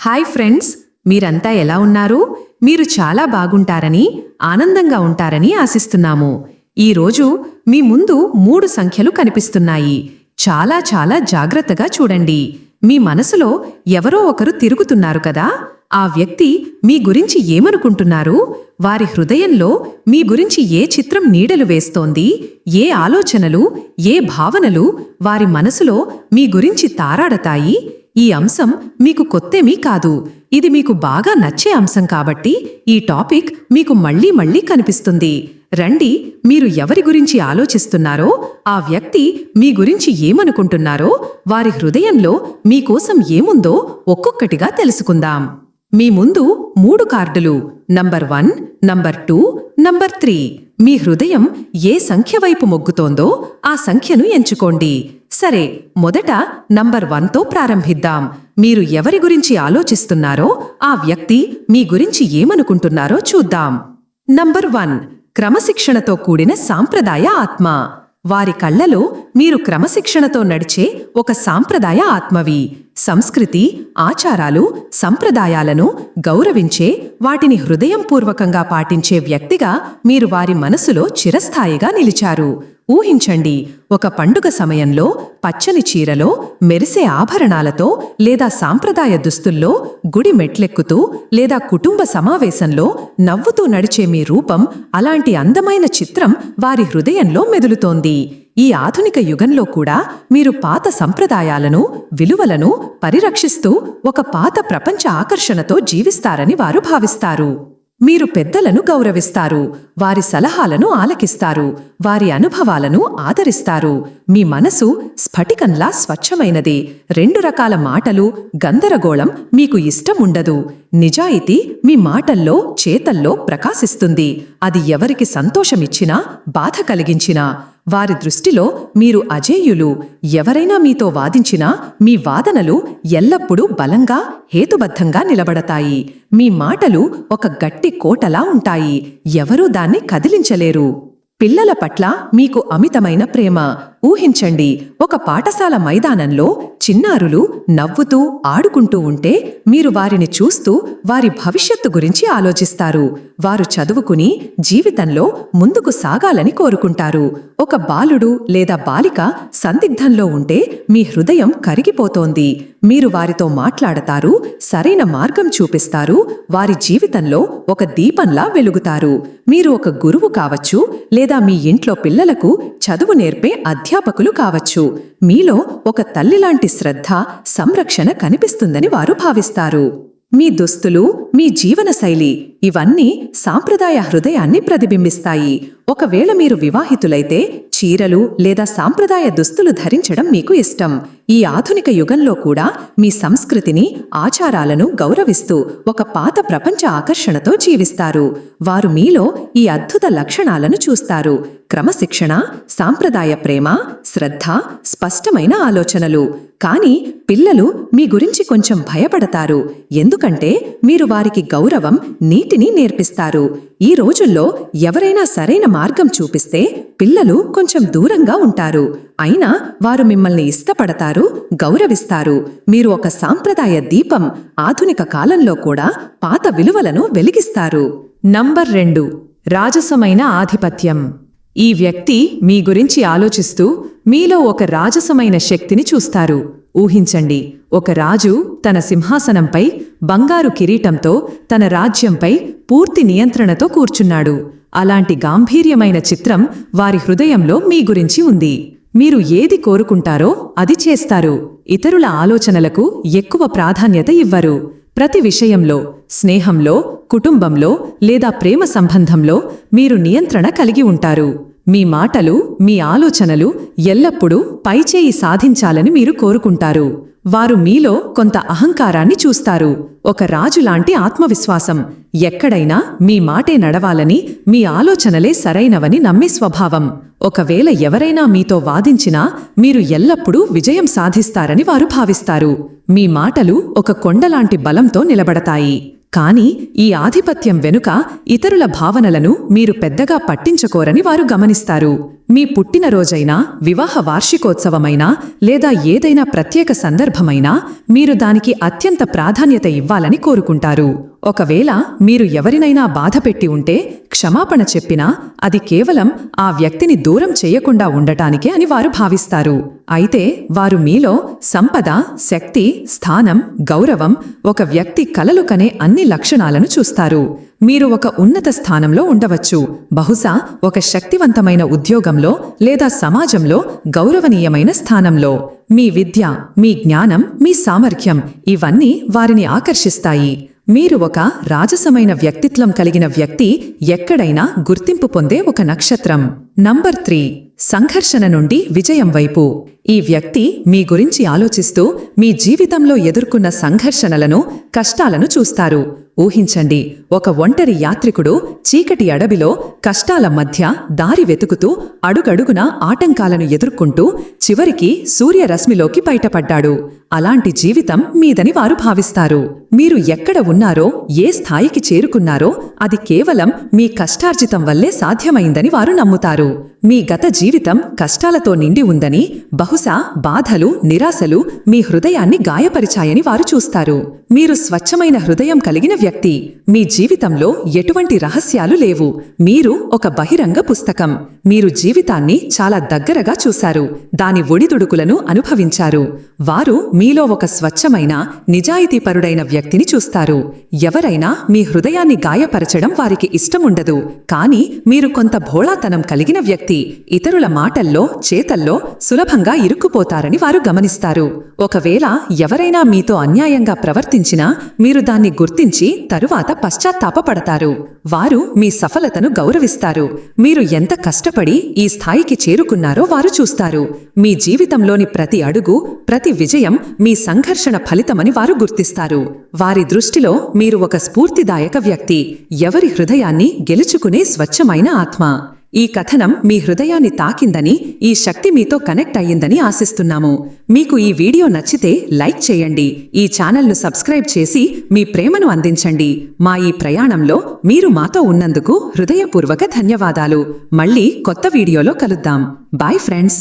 Hi friends మీరంతా ఎలా ఉన్నారు? మీరు చాలా బాగుంటారని ఆనందంగా ఉంటారని ఆశిస్తున్నాము. ఈరోజు మీ ముందు మూడు సంఖ్యలు కనిపిస్తున్నాయి. చాలా చాలా జాగ్రత్తగా చూడండి. మీ మనసులో ఎవరో ఒకరు తిరుగుతున్నారు కదా? ఆ వ్యక్తి మీ గురించి ఏమనుకుంటున్నారు? వారి హృదయంలో మీ గురించి ఏ చిత్రం నీడలు వేస్తోంది? ఏ ఆలోచనలు ఏ భావనలు వారి మనసులో మీ గురించి తారాడతాయి? ఈ అంశం మీకు కొత్తేమీ కాదు. ఇది మీకు బాగా నచ్చే అంశం కాబట్టి ఈ టాపిక్ మీకు మళ్ళీ మళ్ళీ కనిపిస్తుంది. రండి మీరు ఎవరి గురించి ఆలోచిస్తున్నారో ఆ వ్యక్తి మీ గురించి ఏమనుకుంటున్నారో వారి హృదయంలో మీకోసం ఏముందో ఒక్కొక్కటిగా తెలుసుకుందాం. మీ ముందు మూడు కార్డులు. Number one number two number three. మీ హృదయం ఏ సంఖ్య వైపు మొగ్గుతోందో ఆ సంఖ్యను ఎంచుకోండి. సరే మొదట నంబర్ వన్తో ప్రారంభిద్దాం. మీరు ఎవరి గురించి ఆలోచిస్తున్నారో ఆ వ్యక్తి మీ గురించి ఏమనుకుంటున్నారో చూద్దాం. నంబర్ వన్ క్రమశిక్షణతో కూడిన సాంప్రదాయ ఆత్మ. వారి కళ్ళలో మీరు క్రమశిక్షణతో నడిచే ఒక సాంప్రదాయ ఆత్మవి. సంస్కృతి ఆచారాలు సంప్రదాయాలను గౌరవించే వాటిని హృదయంపూర్వకంగా పాటించే వ్యక్తిగా మీరు వారి మనసులో చిరస్థాయిగా నిలిచారు. ఊహించండి ఒక పండుగ సమయంలో పచ్చని చీరలో మెరిసే ఆభరణాలతో లేదా సాంప్రదాయ దుస్తుల్లో గుడి మెట్లెక్కుతూ లేదా కుటుంబ సమావేశంలో నవ్వుతూ నడిచే మీ రూపం అలాంటి అందమైన చిత్రం వారి హృదయంలో మెదులుతోంది. ఈ ఆధునిక యుగంలో కూడా మీరు పాత సంప్రదాయాలను విలువలను పరిరక్షిస్తూ ఒక పాత ప్రపంచ ఆకర్షణతో జీవిస్తారని వారు భావిస్తారు. మీరు పెద్దలను గౌరవిస్తారు వారి సలహాలను ఆలకిస్తారు వారి అనుభవాలను ఆదరిస్తారు. మీ మనసు స్ఫటికంలా స్వచ్ఛమైనది. రెండు రకాల మాటలు గందరగోళం మీకు ఇష్టం ఉండదు నిజాయితీ మీ మాటల్లో చేతల్లో ప్రకాశిస్తుంది. అది ఎవరికి సంతోషమిచ్చినా బాధ కలిగించినా వారి దృష్టిలో మీరు అజేయులు. ఎవరైనా మీతో వాదించినా మీ వాదనలు ఎల్లప్పుడూ బలంగా హేతుబద్ధంగా నిలబడతాయి. మీ మాటలు ఒక గట్టి కోటలా ఉంటాయి. ఎవరూ దాన్ని కదిలించలేరు. పిల్లల పట్ల మీకు అమితమైన ప్రేమ. ఊహించండి ఒక పాఠశాల మైదానంలో చిన్నారులు నవ్వుతూ ఆడుకుంటూ ఉంటే మీరు వారిని చూస్తూ వారి భవిష్యత్తు గురించి ఆలోచిస్తారు. వారు చదువుకుని జీవితంలో ముందుకు సాగాలని కోరుకుంటారు. ఒక బాలుడు లేదా బాలిక సందిగ్ధంలో ఉంటే మీ హృదయం కరిగిపోతోంది. మీరు వారితో మాట్లాడతారు సరైన మార్గం చూపిస్తారు వారి జీవితంలో ఒక దీపంలా వెలుగుతారు. మీరు ఒక గురువు కావచ్చు లేదా మీ ఇంట్లో పిల్లలకు చదువు నేర్పే అధ్యాపకులు అధ్యాపకులు కావచ్చు. మీలో ఒక తల్లిలాంటి శ్రద్ధ సంరక్షణ కనిపిస్తుందని వారు భావిస్తారు. మీ దుస్తులు మీ జీవనశైలి ఇవన్నీ సాంప్రదాయ హృదయాన్ని ప్రతిబింబిస్తాయి. ఒకవేళ మీరు వివాహితులైతే చీరలు లేదా సాంప్రదాయ దుస్తులు ధరించడం మీకు ఇష్టం. ఈ ఆధునిక యుగంలో కూడా మీ సంస్కృతిని ఆచారాలను గౌరవిస్తూ ఒక పాత ప్రపంచ ఆకర్షణతో జీవిస్తారు. వారు మీలో ఈ అద్భుత లక్షణాలను చూస్తారు. క్రమశిక్షణ సాంప్రదాయ ప్రేమ శ్రద్ధ స్పష్టమైన ఆలోచనలు. కానీ పిల్లలు మీ గురించి కొంచెం భయపడతారు. ఎందుకంటే మీరు వారికి గౌరవం నీటిని నేర్పిస్తారు. ఈ రోజుల్లో ఎవరైనా సరైన మార్గం చూపిస్తే పిల్లలు కొంచెం దూరంగా ఉంటారు. అయినా వారు మిమ్మల్ని ఇష్టపడతారు గౌరవిస్తారు. మీరు ఒక సాంప్రదాయ దీపం ఆధునిక కాలంలో కూడా పాత విలువలను వెలిగిస్తారు. నంబర్ రెండు. రాజసమైన ఆధిపత్యం. ఈ వ్యక్తి మీ గురించి ఆలోచిస్తూ మీలో ఒక రాజసమైన శక్తిని చూస్తారు. ఊహించండి. ఒక రాజు తన సింహాసనంపై బంగారు కిరీటంతో తన రాజ్యంపై పూర్తి నియంత్రణతో కూర్చున్నాడు. అలాంటి గాంభీర్యమైన చిత్రం వారి హృదయంలో మీ గురించి ఉంది. మీరు ఏది కోరుకుంటారో అది చేస్తారు. ఇతరుల ఆలోచనలకు ఎక్కువ ప్రాధాన్యత ఇవ్వరు. ప్రతి విషయంలో స్నేహంలో కుటుంబంలో లేదా ప్రేమ సంబంధంలో మీరు నియంత్రణ కలిగి ఉంటారు. మీ మాటలు మీ ఆలోచనలు ఎల్లప్పుడూ పైచేయి సాధించాలని మీరు కోరుకుంటారు. వారు మీలో కొంత అహంకారాన్ని చూస్తారు. ఒక రాజులాంటి ఆత్మవిశ్వాసం. ఎక్కడైనా మీ మాటే నడవాలని మీ ఆలోచనలే సరైనవని నమ్మే స్వభావం. ఒకవేళ ఎవరైనా మీతో వాదించినా మీరు ఎల్లప్పుడూ విజయం సాధిస్తారని వారు భావిస్తారు. మీ మాటలు ఒక కొండలాంటి బలంతో నిలబడతాయి. కాని ఈ ఆధిపత్యం వెనుక ఇతరుల భావనలను మీరు పెద్దగా పట్టించుకోరని వారు గమనిస్తారు. మీ పుట్టినరోజైనా వివాహ వార్షికోత్సవమైనా లేదా ఏదైనా ప్రత్యేక సందర్భమైనా మీరు దానికి అత్యంత ప్రాధాన్యత ఇవ్వాలని కోరుకుంటారు. ఒకవేళ మీరు ఎవరినైనా బాధపెట్టి ఉంటే క్షమాపణ చెప్పినా అది కేవలం ఆ వ్యక్తిని దూరం చేయకుండా ఉండటానికే అని వారు భావిస్తారు. అయితే వారు మీలో సంపద శక్తి స్థానం గౌరవం ఒక వ్యక్తి కలలు కనే అన్ని లక్షణాలను చూస్తారు. మీరు ఒక ఉన్నత స్థానంలో ఉండవచ్చు. బహుశా ఒక శక్తివంతమైన ఉద్యోగంలో లేదా సమాజంలో గౌరవనీయమైన స్థానంలో. మీ విద్య మీ జ్ఞానం మీ సామర్థ్యం ఇవన్నీ వారిని ఆకర్షిస్తాయి. మీరు ఒక రాజసమైన వ్యక్తిత్వం కలిగిన వ్యక్తి ఎక్కడైనా గుర్తింపు పొందే ఒక నక్షత్రం. నంబర్ త్రీ సంఘర్షణ నుండి విజయం వైపు. ఈ వ్యక్తి మీ గురించి ఆలోచిస్తూ మీ జీవితంలో ఎదుర్కొన్న సంఘర్షణలను కష్టాలను చూస్తారు. ఊహించండి ఒక ఒంటరి యాత్రికుడు చీకటి అడవిలో కష్టాల మధ్య దారి వెతుకుతూ అడుగడుగున ఆటంకాలను ఎదుర్కొంటూ చివరికి సూర్యరశ్మిలోకి బయటపడ్డాడు. అలాంటి జీవితం మీదని వారు భావిస్తారు. మీరు ఎక్కడ ఉన్నారో ఏ స్థాయికి చేరుకున్నారో అది కేవలం మీ కష్టార్జితం వల్లే సాధ్యమైందని వారు నమ్ముతారు. మీ గత జీవితం కష్టాలతో నిండి ఉందని బహుశా బాధలు నిరాశలు మీ హృదయాన్ని గాయపరిచాయని వారు చూస్తారు. మీరు స్వచ్ఛమైన హృదయం కలిగిన వ్యక్తి. మీ జీవితంలో ఎటువంటి రహస్యాలు లేవు. మీరు ఒక బహిరంగ పుస్తకం. మీరు జీవితాన్ని చాలా దగ్గరగా చూశారు. దాని ఒడిదుడుకులను అనుభవించారు. వారు మీలో ఒక స్వచ్ఛమైన నిజాయితీపరుడైన వ్యక్తిని చూస్తారు. ఎవరైనా మీ హృదయాన్ని గాయపరచడం వారికి ఇష్టముండదు. కానీ మీరు కొంత భోళాతనం కలిగిన వ్యక్తి ఇతరుల మాటల్లో చేతల్లో సులభంగా ఇరుక్కుపోతారని వారు గమనిస్తారు. ఒకవేళ ఎవరైనా మీతో అన్యాయంగా ప్రవర్తించినా మీరు దాన్ని గుర్తించి తరువాత పశ్చాత్తాపపడతారు. వారు మీ సఫలతను గౌరవిస్తారు. మీరు ఎంత కష్టపడి ఈ స్థాయికి చేరుకున్నారో వారు చూస్తారు. మీ జీవితంలోని ప్రతి అడుగు ప్రతి విజయం మీ సంఘర్షణ ఫలితమని వారు గుర్తిస్తారు. వారి దృష్టిలో మీరు ఒక స్ఫూర్తిదాయక వ్యక్తి. ఎవరి హృదయాన్ని గెలుచుకునే స్వచ్ఛమైన ఆత్మ. ఈ కథనం మీ హృదయాన్ని తాకిందని ఈ శక్తి మీతో కనెక్ట్ అయ్యిందని ఆశిస్తున్నాము. మీకు ఈ వీడియో నచ్చితే లైక్ చేయండి. ఈ ఛానల్ను సబ్స్క్రైబ్ చేసి మీ ప్రేమను అందించండి. మా ఈ ప్రయాణంలో మీరు మాతో ఉన్నందుకు హృదయపూర్వక ధన్యవాదాలు. మళ్ళీ కొత్త వీడియోలో కలుద్దాం. Bye friends